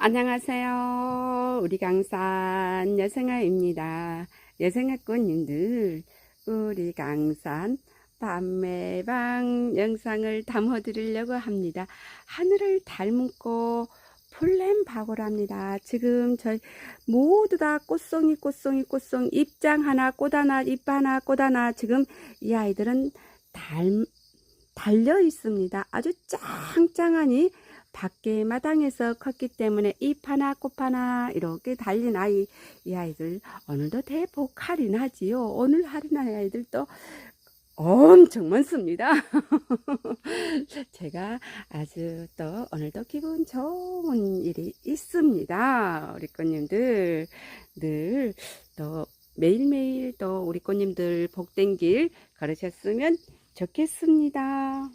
안녕하세요. 우리 강산 여생아입니다. 여생아꽃님들, 우리 강산 밤매방 영상을 담아드리려고 합니다. 하늘을 닮은 꽃, 폴렘 바고랍니다. 지금 저희 모두 다 꽃송이, 꽃송이, 꽃송, 입장 하나, 꽃 하나, 잎 하나, 꽃 하나, 지금 이 아이들은 달, 달려 있습니다. 아주 짱짱하니 밖에 마당에서 컸기 때문에 잎 하나 꽃 하나 이렇게 달린 아이 이 아이들 오늘도 대폭 할인하지요. 오늘 할인한 아이들도 엄청 많습니다. 제가 아주 또 오늘도 기분 좋은 일이 있습니다. 우리 꽃님들 늘 또 매일매일 또 우리 꽃님들 복된 길 걸으셨으면 좋겠습니다.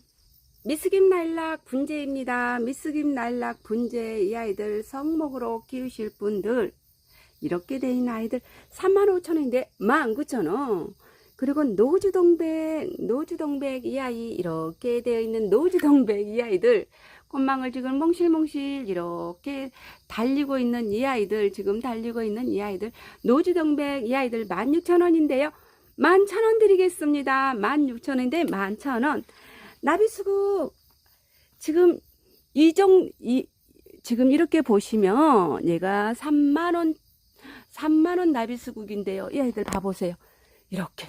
미스김 날락 분재입니다. 미스김 날락 분재 이 아이들 성목으로 키우실 분들 이렇게 돼 있는 아이들 35,000원인데 19,000원. 그리고 노주동백, 노주동백 이 아이 이렇게 되어 있는 노주동백 이 아이들 꽃망울 지금 몽실몽실 이렇게 달리고 있는 이 아이들 지금 달리고 있는 이 아이들 노주동백 이 아이들 16,000원인데요. 11,000원 드리겠습니다. 16,000원인데 11,000원. 나비수국 지금 이정 이 지금 이렇게 보시면 얘가 3만 원 3만 원 나비수국인데요. 이 아이들 봐 보세요. 이렇게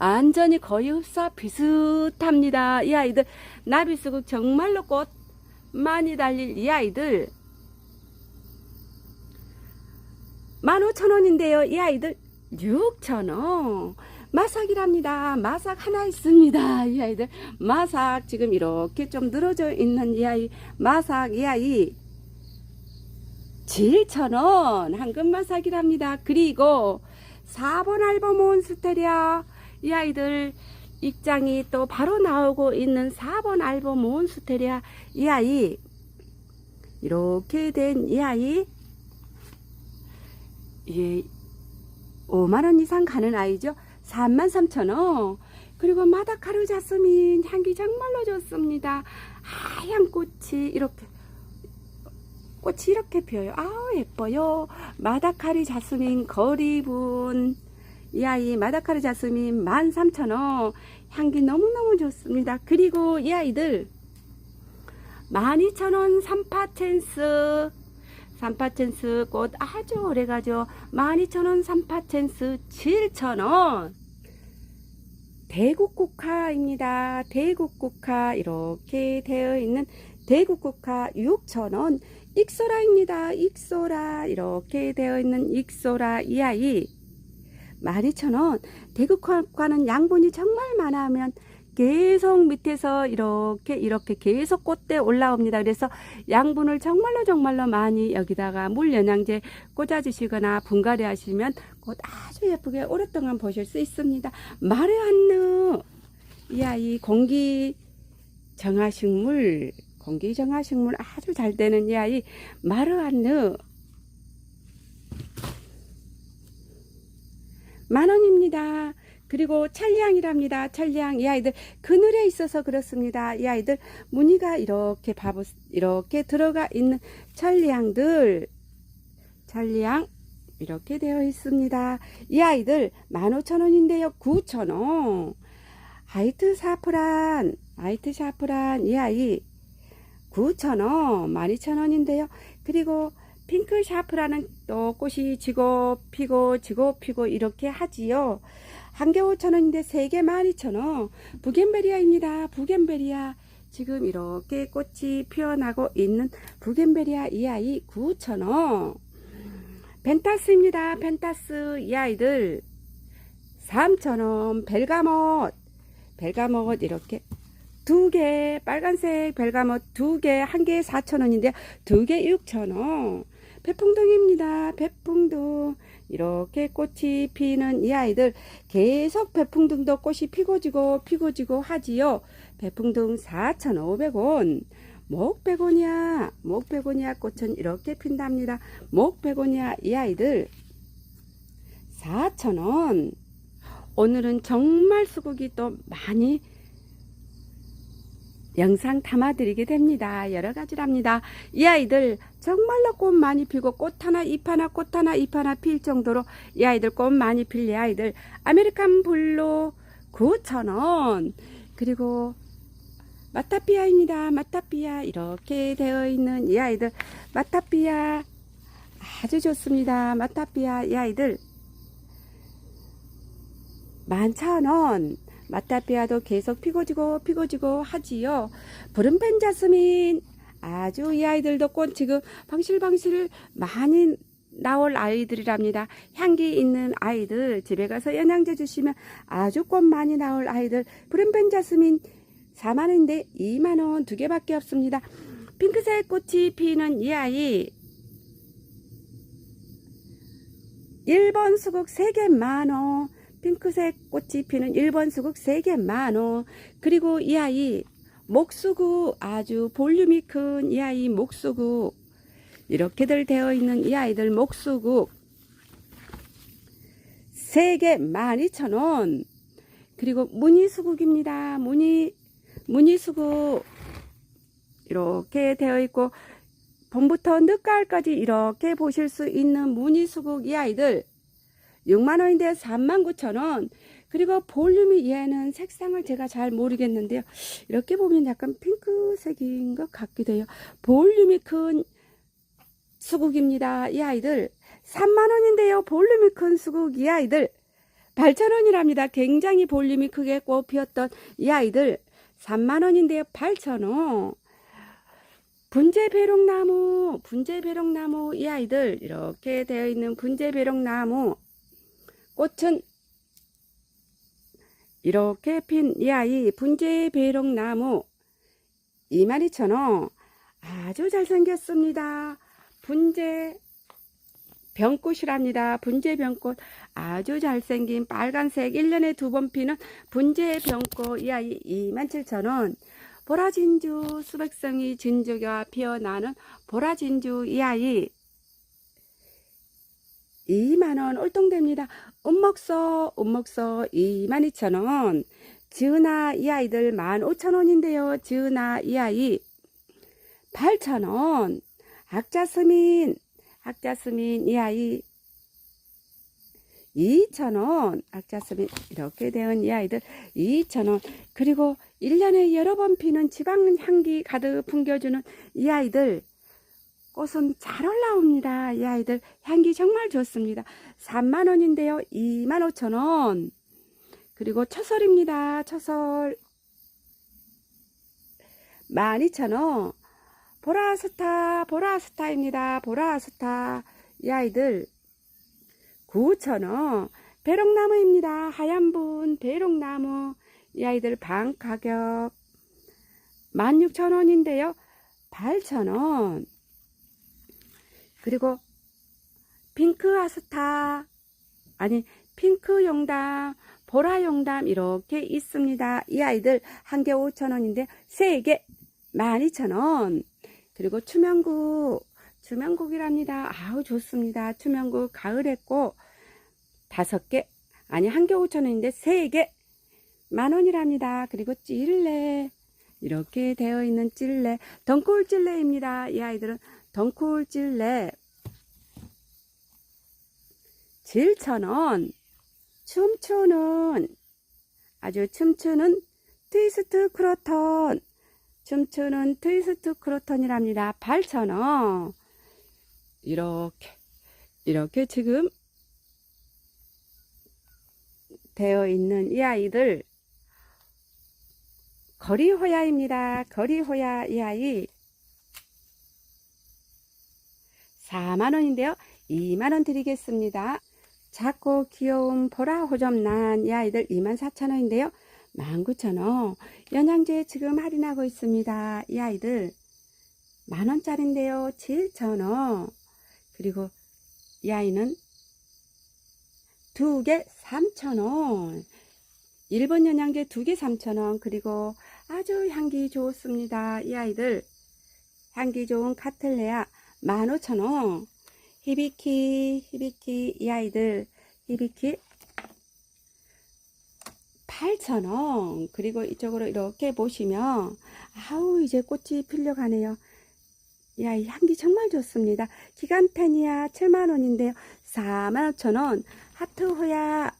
완전히 거의 흡사 비슷합니다. 이 아이들 나비수국 정말로 꽃 많이 달릴 이 아이들 15,000원인데요. 이 아이들 6,000원. 마삭이랍니다. 마삭 하나 있습니다. 이 아이들. 마삭 지금 이렇게 좀 늘어져 있는 이 아이. 마삭 이 아이. 7,000원. 황금 마삭이랍니다. 그리고 4번 알범 몬스테리아. 이 아이들 입장이 또 바로 나오고 있는 4번 알범 몬스테리아. 이 아이. 이렇게 된 이 아이. 예, 5만원 이상 가는 아이죠. 33,000원. 그리고 마다카르 자스민 향기 정말로 좋습니다. 하얀 꽃이 이렇게 꽃이 이렇게 피어요. 아우 예뻐요. 마다카리 자스민 거리분 이 아이 마다카리 자스민 13,000원. 향기 너무너무 좋습니다. 그리고 이 아이들 12,000원 삼파텐스 삼파첸스 꽃 아주 오래가죠. 12,000원 삼파첸스 7,000원. 대국국화입니다. 대국국화 이렇게 되어 있는 대국국화 6,000원. 익소라입니다. 익소라 이렇게 되어 있는 익소라 이 아이 12,000원. 대국국화는 양분이 정말 많아하면 계속 밑에서 이렇게 이렇게 계속 꽃대 올라옵니다. 그래서 양분을 정말로 정말로 많이 여기다가 물 영양제 꽂아주시거나 분갈이 하시면 꽃 아주 예쁘게 오랫동안 보실 수 있습니다. 마르안느 이 아이 공기 정화식물 공기 정화식물 아주 잘 되는 이 아이 마르안느 만 원입니다. 그리고 찰리향이랍니다. 찰리향 이 아이들 그늘에 있어서 그렇습니다. 이 아이들 무늬가 이렇게 바보 이렇게 들어가 있는 찰리향들 찰리향 이렇게 되어 있습니다. 이 아이들 15,000원인데요. 9,000원. 하이트 사프란 하이트 사프란 이 아이 9,000원 12,000원인데요. 그리고 핑크 샤프라는 또 꽃이 지고 피고 지고 피고 이렇게 하지요. 한개 5천원인데 세 개 12,000원. 부겐베리아입니다. 부겐베리아. 지금 이렇게 꽃이 피어나고 있는 부겐베리아 이 아이 9,000원. 펜타스입니다. 펜타스 이 아이들 3,000원. 벨가못. 벨가못 이렇게 두 개 빨간색 벨가못 두 개 한 개에 4,000원인데 두 개 6,000원. 배풍등입니다. 배풍등. 이렇게 꽃이 피는 이 아이들 계속 배풍등도 꽃이 피고 지고 피고 지고 하지요. 배풍등 4,500원. 목베고니아, 목베고니아 꽃은 이렇게 핀답니다. 목베고니아 이 아이들 4,000원. 오늘은 정말 수국이 또 많이 영상 담아드리게 됩니다. 여러 가지랍니다. 이 아이들 정말로 꽃 많이 피고 꽃 하나 잎 하나 꽃 하나 잎 하나 필 정도로 이 아이들 꽃 많이 필 이 아이들. 아메리칸 블루 9,000원. 그리고 마타피아입니다. 마타피아. 이렇게 되어 있는 이 아이들. 마타피아. 아주 좋습니다. 마타피아 이 아이들. 11,000원. 마타피아도 계속 피고지고 피고지고 하지요. 푸른 펜 자스민 아주 이 아이들 도 꽃 지금 방실방실 많이 나올 아이들이랍니다. 향기 있는 아이들 집에 가서 영양제 주시면 아주 꽃 많이 나올 아이들. 푸른 펜자스민 4만원인데 2만원 두 개밖에 없습니다. 핑크색 꽃이 피는 이 아이. 1번 수국 3개 만원. 핑크색 꽃이 피는 1번 수국 3개 만원. 그리고 이 아이 목수국 아주 볼륨이 큰 이 아이 목수국 이렇게들 되어 있는 이 아이들 목수국 3개 12,000원. 그리고 무늬수국입니다. 무늬 무늬수국 이렇게 되어 있고 봄부터 늦가을까지 이렇게 보실 수 있는 무늬수국 이 아이들. 6만원인데 39,000원 그리고 볼륨이 얘는 색상을 제가 잘 모르겠는데요. 이렇게 보면 약간 핑크색인 것 같기도 해요. 볼륨이 큰 수국입니다. 이 아이들. 3만원인데요. 볼륨이 큰 수국. 이 아이들. 8,000원이랍니다. 굉장히 볼륨이 크게 꽃 피었던 이 아이들. 3만원인데요. 8,000원. 분재배롱나무 분재배롱나무 이 아이들. 이렇게 되어 있는 분재배롱나무. 꽃은 이렇게 핀 이 아이 분재 배롱나무 22,000원 아주 잘생겼습니다. 분재 병꽃이랍니다. 분재 병꽃. 아주 잘생긴 빨간색 1년에 두 번 피는 분재 병꽃 이 아이 27,000원. 보라진주 수백성이 진주가 피어나는 보라진주 이 아이 2만원 올동됩니다. 운목서 운목서 22,000원 지은아 이 아이들 15,000원인데요. 지은아 이 아이 8,000원 악자스민 악자스민 이 아이 2,000원 악자스민 이렇게 되은 이 아이들 2,000원 그리고 1년에 여러 번 피는 지방향기 가득 풍겨주는 이 아이들 꽃은 잘 올라옵니다. 이 아이들 향기 정말 좋습니다. 3만원인데요. 25,000원 그리고 처설입니다. 처설 12,000원 보라스타 보라스타입니다. 보라스타 이 아이들 9,000원 배롱나무입니다. 하얀 분 배롱나무 이 아이들 방 가격 16,000원인데요. 8,000원 그리고 핑크 아스타 아니 핑크 용담 보라 용담 이렇게 있습니다. 이 아이들 한 개 5,000원인데 세 개 12,000원 그리고 추명국 추명국이랍니다. 아우 좋습니다. 추명국 가을에 꽃 다섯 개 아니 한 개 5,000원인데 세 개 만원이랍니다. 그리고 찔레 이렇게 되어 있는 찔레 덩쿨 찔레입니다. 이 아이들은 덩쿨 찔레 7,000원 춤추는. 아주 춤추는 트위스트 크로턴. 춤추는 트위스트 크로턴이랍니다. 8,000원. 이렇게 이렇게 지금 되어 있는 이 아이들. 거리호야입니다. 거리호야 이 아이 4만원인데요. 2만원 드리겠습니다. 작고 귀여운 보라호점 난이 아이들 24,000원인데요. 19,000원. 연양제 지금 할인하고 있습니다. 이 아이들 만원짜리인데요. 7,000원. 그리고 이 아이는 두 개 3,000원. 일본 연양제 두 개 3,000원. 그리고 아주 향기 좋습니다. 이 아이들 향기 좋은 카틀레아 15,000원. 히비키, 히비키, 이 아이들, 히비키 8,000원. 그리고 이쪽으로 이렇게 보시면, 아우, 이제 꽃이 필려가네요. 야, 이 향기 정말 좋습니다. 기간테니아 7만원인데요. 45,000원. 하트호야,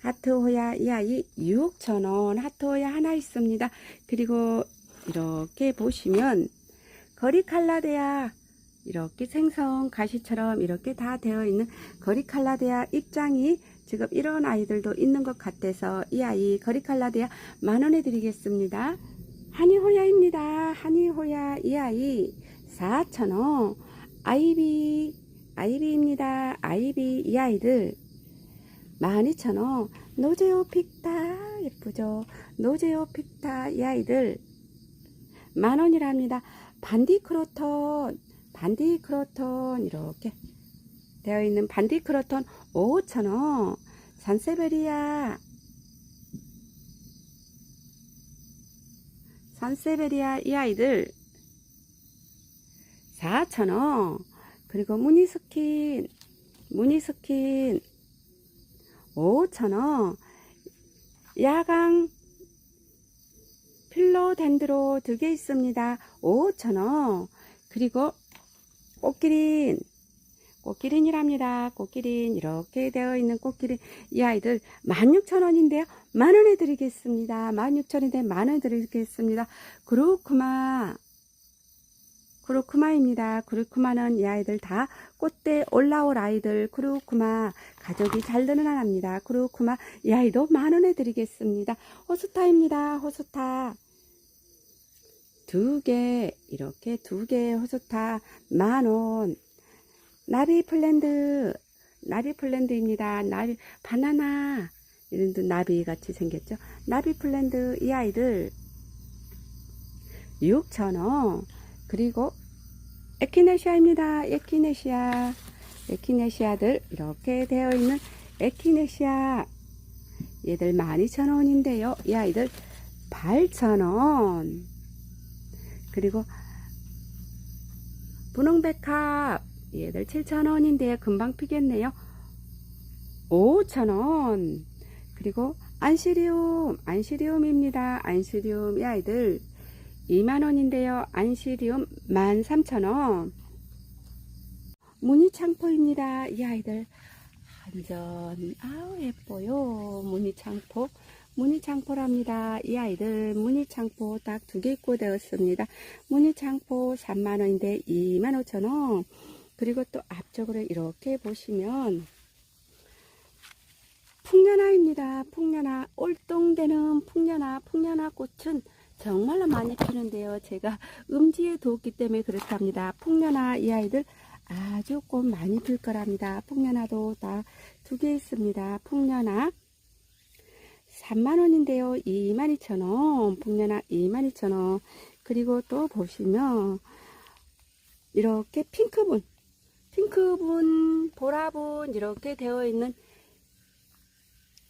하트호야, 이 아이 6,000원. 하트호야 하나 있습니다. 그리고 이렇게 보시면, 거리칼라데아, 이렇게 생선 가시처럼 이렇게 다 되어 있는 거리칼라데아 입장이 지금 이런 아이들도 있는 것 같아서 이 아이 거리칼라데아 만원에 드리겠습니다. 한이호야입니다. 한이호야 이 아이 4,000원 아이비 아이비입니다. 아이비 이 아이들 12,000원 노제오 픽타 예쁘죠? 노제오 픽타 이 아이들 만원이랍니다. 반디 크로톤 반디 크로톤 이렇게 되어 있는 반디 크로톤 5,000원 산세베리아 산세베리아 이 아이들 4,000원 그리고 무늬스킨 무늬스킨 5,000원 야광 필로 덴드로 두 개 있습니다. 5,000원 그리고 꽃기린 꽃기린이랍니다. 꽃기린 이렇게 되어 있는 꽃기린 이 아이들 16,000원인데요. 만원에 드리겠습니다. 16,000원인데 만원 드리겠습니다. 그루쿠마 그루쿠마입니다. 그루쿠마는 이 아이들 다 꽃대 올라올 아이들 그루쿠마 가족이 잘 드는 아입니다. 그루쿠마 이 아이도 만원에 드리겠습니다. 호스타입니다. 호스타 두 개, 이렇게 두개 호스타 만원. 나비 플랜드, 나비 플랜드입니다. 나비, 바나나. 이런도 나비 같이 생겼죠. 나비 플랜드, 이 아이들 6,000원. 그리고 에키네시아입니다. 에키네시아. 에키네시아들 이렇게 되어 있는 에키네시아. 얘들 12,000원인데요. 이 아이들 8,000원. 그리고 분홍백합 얘들 7,000원인데요. 금방 피겠네요. 5,000원. 그리고 안시리움, 안시리움입니다. 안시리움 이 아이들 2만원인데요. 안시리움 13,000원. 무늬창포입니다. 이 아이들 완전 아우 예뻐요. 무늬창포. 무늬창포랍니다. 이 아이들 무늬창포 딱 두 개 입고 되었습니다. 무늬창포 3만원인데 25,000원. 그리고 또 앞쪽으로 이렇게 보시면 풍년아입니다. 풍년아. 올동되는 풍년아. 풍년아 꽃은 정말로 많이 피는데요. 제가 음지에 두었기 때문에 그렇답니다. 풍년아 이 아이들 아주 꽃 많이 필 거랍니다. 풍년아도 다 두 개 있습니다. 풍년아. 3만원인데요. 22,000원. 북년아 22,000원. 그리고 또 보시면, 이렇게 핑크분, 핑크분, 보라분, 이렇게 되어 있는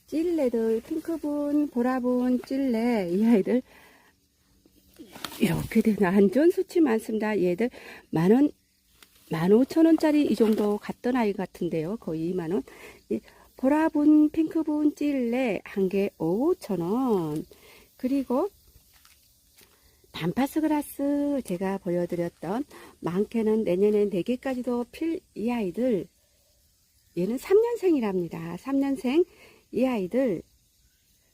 찔레들, 핑크분, 보라분, 찔레, 이 아이들, 이렇게 되는 안전 수치 많습니다. 얘들 만원, 만 오천 원짜리 이 정도 갔던 아이 같은데요. 거의 2만원. 보라분, 핑크분, 찔레 한 개 5,000원. 그리고 반파스 그라스 제가 보여드렸던 많게는 내년에 4개까지도 필 이 아이들 얘는 3년생이랍니다. 3년생 이 아이들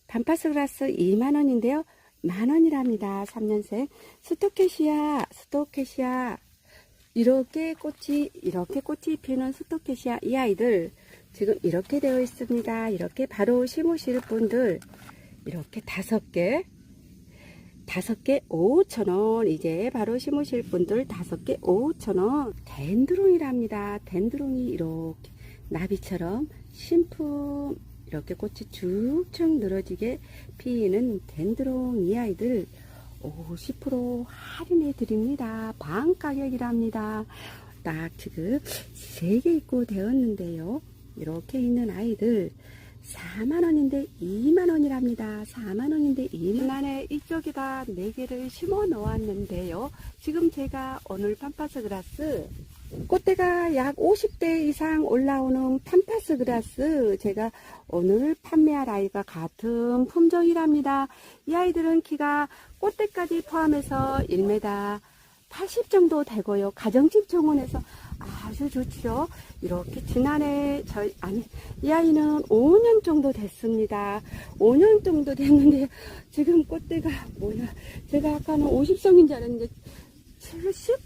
반파스 그라스 2만원인데요. 만원이랍니다. 3년생 스토케시아 스토케시아 이렇게 꽃이 이렇게 꽃이 피는 스토케시아 이 아이들 지금 이렇게 되어 있습니다. 이렇게 바로 심으실 분들 이렇게 다섯 개 다섯 개 5,000원 이제 바로 심으실 분들 다섯 개 5,000원 덴드론이랍니다. 덴드론이 이렇게 나비처럼 신품 이렇게 꽃이 쭉쭉 늘어지게 피는 덴드론 이 아이들 50% 할인해 드립니다. 반 가격이랍니다. 딱 지금 세개 입고 되었는데요. 이렇게 있는 아이들 4만원인데 2만원이랍니다. 4만원인데 2만원. 지난해 이쪽에다 4개를 심어 놓았는데요. 지금 제가 오늘 팜파스 그라스 꽃대가 약 50대 이상 올라오는 팜파스 그라스 제가 오늘 판매할 아이가 같은 품종이랍니다. 이 아이들은 키가 꽃대까지 포함해서 1m 80 정도 되고요. 가정집 정원에서 아주 좋죠. 이렇게 지난해 저희 아니 이 아이는 5년 정도 됐습니다. 5년 정도 됐는데 지금 꽃대가 뭐야? 제가 아까는 50성인 줄 알았는데 70?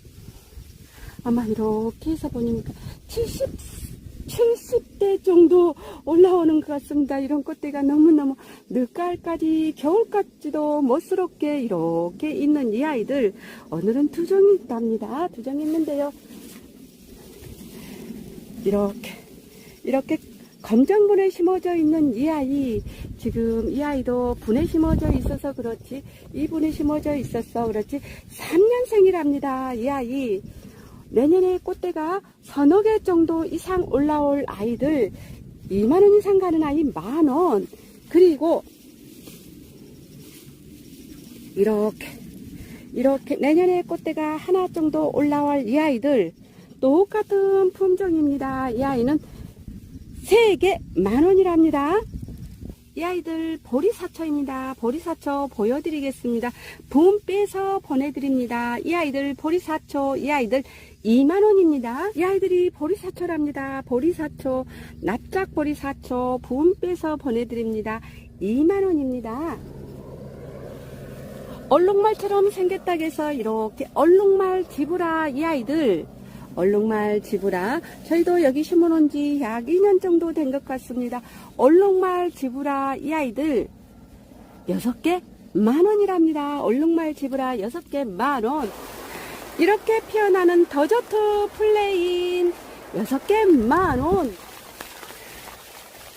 아마 이렇게 해서 보니까 70 70대 정도 올라오는 것 같습니다. 이런 꽃대가 너무너무 늦가을까지 겨울까지도 멋스럽게 이렇게 있는 이 아이들 오늘은 두 종이 있답니다. 두 종이 있는데요. 이렇게 이렇게 검정분에 심어져 있는 이 아이 지금 이 아이도 분에 심어져 있어서 그렇지 이 분에 심어져 있어서 그렇지 3년생이랍니다 이 아이. 내년에 꽃대가 서너 개 정도 이상 올라올 아이들 2만원 이상 가는 아이 만원. 그리고 이렇게 이렇게 내년에 꽃대가 하나 정도 올라올 이 아이들 똑같은 품종입니다. 이 아이는 세개 만원이랍니다. 이 아이들 보리사초입니다. 보리사초 보여드리겠습니다. 분 빼서 보내드립니다. 이 아이들 보리사초, 이 아이들 2만원입니다. 이 아이들이 보리사초랍니다. 보리사초, 납작 보리사초, 분 빼서 보내드립니다. 2만원입니다. 얼룩말처럼 생겼다고 해서 이렇게 얼룩말 지브라 이 아이들 얼룩말 지브라 저희도 여기 심어놓은 지 약 2년 정도 된 것 같습니다. 얼룩말 지브라 이 아이들 6개 만원이랍니다. 얼룩말 지브라 6개 만원 이렇게 피어나는 더저트 플레인 6개 만원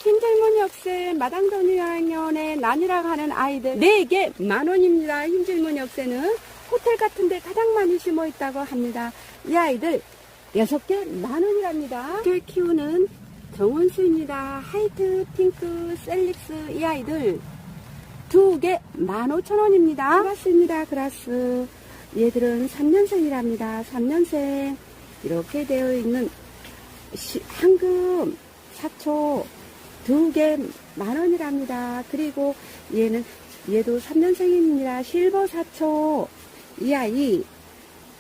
흰질문 역세 마당전유학년에 난이라고 하는 아이들 4개 만원입니다. 흰질문 역세는 호텔 같은 데 가장 많이 심어 있다고 합니다. 이 아이들 6개 만 원이랍니다. 이렇게 키우는 정원수입니다. 하이트, 핑크, 셀릭스 이 아이들 2개 15,000원입니다. 그라스입니다. 그라스 얘들은 3년생이랍니다. 3년생 이렇게 되어 있는 시- 황금, 사초 두 개 만 원이랍니다. 그리고 얘는 얘도 3년생입니다. 실버 사초 이 아이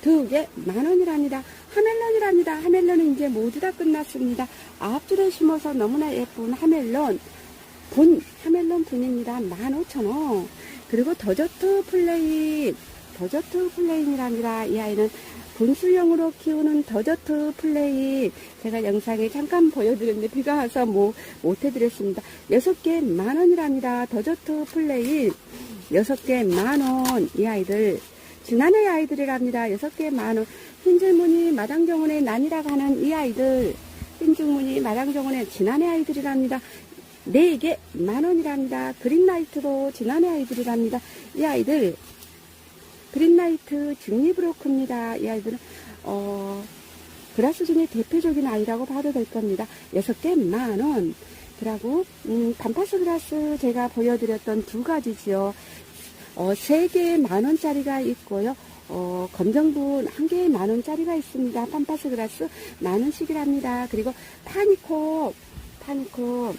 두 개 만 원이랍니다. 하멜론이랍니다. 하멜론은 이제 모두 다 끝났습니다. 앞줄에 심어서 너무나 예쁜 하멜론 분 하멜론 분입니다. 15,000원. 그리고 더저트 플레인 더저트 플레인이랍니다. 이 아이는 분수형으로 키우는 더저트 플레인 제가 영상에 잠깐 보여드렸는데 비가 와서 뭐 못해드렸습니다. 6개 만원이랍니다. 더저트 플레인 6개 만원 이 아이들 지난해 아이들이랍니다. 6개 만원 흰줄무늬 마당정원의 난이라고 하는 이 아이들 흰줄무늬 마당정원의 지난해 아이들이랍니다. 4개 만원이랍니다. 그린라이트도 지난해 아이들이랍니다. 이 아이들 그린라이트 직립브로크입니다. 이 아이들은 어, 그라스 중에 대표적인 아이라고 봐도 될 겁니다. 6개 만원. 그리고 음, 반파스 그라스 제가 보여드렸던 두 가지지요. 어, 3개 만원짜리가 있고요. 어, 검정분 한 개에 만원짜리가 있습니다. 판파스 그라스 만원씩이랍니다. 그리고 파니코, 파니코,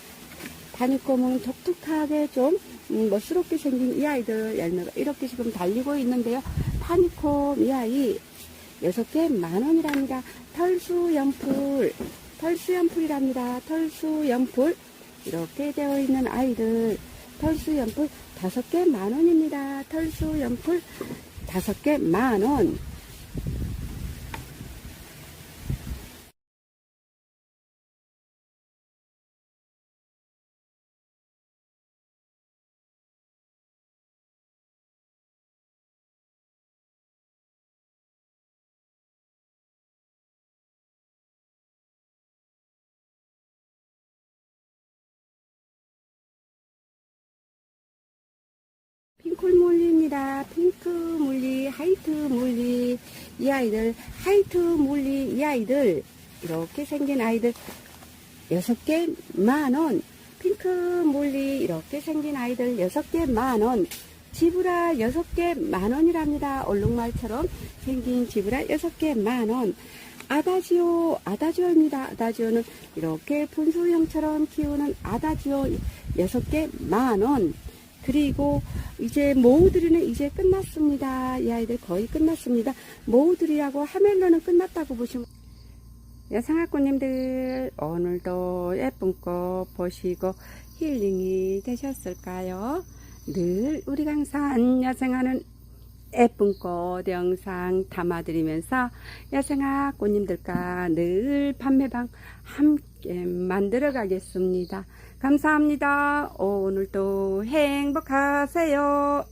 파니콤은 독특하게 좀 음, 멋스럽게 생긴 이 아이들 열매가 이렇게 지금 달리고 있는데요. 파니콤 이 아이 6개 만원이랍니다. 털수 연풀, 털수 연풀이랍니다. 털수 연풀 이렇게 되어 있는 아이들 털수 연풀 5개 만원입니다. 털수 연풀 5개 만원 핑클 물리입니다. 핑크 물리, 하이트 물리, 이 아이들, 하이트 물리, 이 아이들, 이렇게 생긴 아이들, 여섯 개 만원. 핑크 몰리 이렇게 생긴 아이들 6개 만원. 지브라 6개 만원이랍니다. 얼룩말처럼 생긴 지브라 6개 만원. 아다지오, 아다지오입니다. 아다지오는 이렇게 분수형처럼 키우는 아다지오 6개 만원. 그리고 이제 모우들이는 이제 끝났습니다. 이 아이들 거의 끝났습니다. 모우들이하고 하멜로는 끝났다고 보시면 여성학구님들 오늘도 예쁜 꽃 보시고 힐링이 되셨을까요? 늘 우리 강산 야생하는 예쁜 꽃 영상 담아드리면서 야생아 꽃님들과 늘 판매방 함께 만들어 가겠습니다. 감사합니다. 오늘도 행복하세요.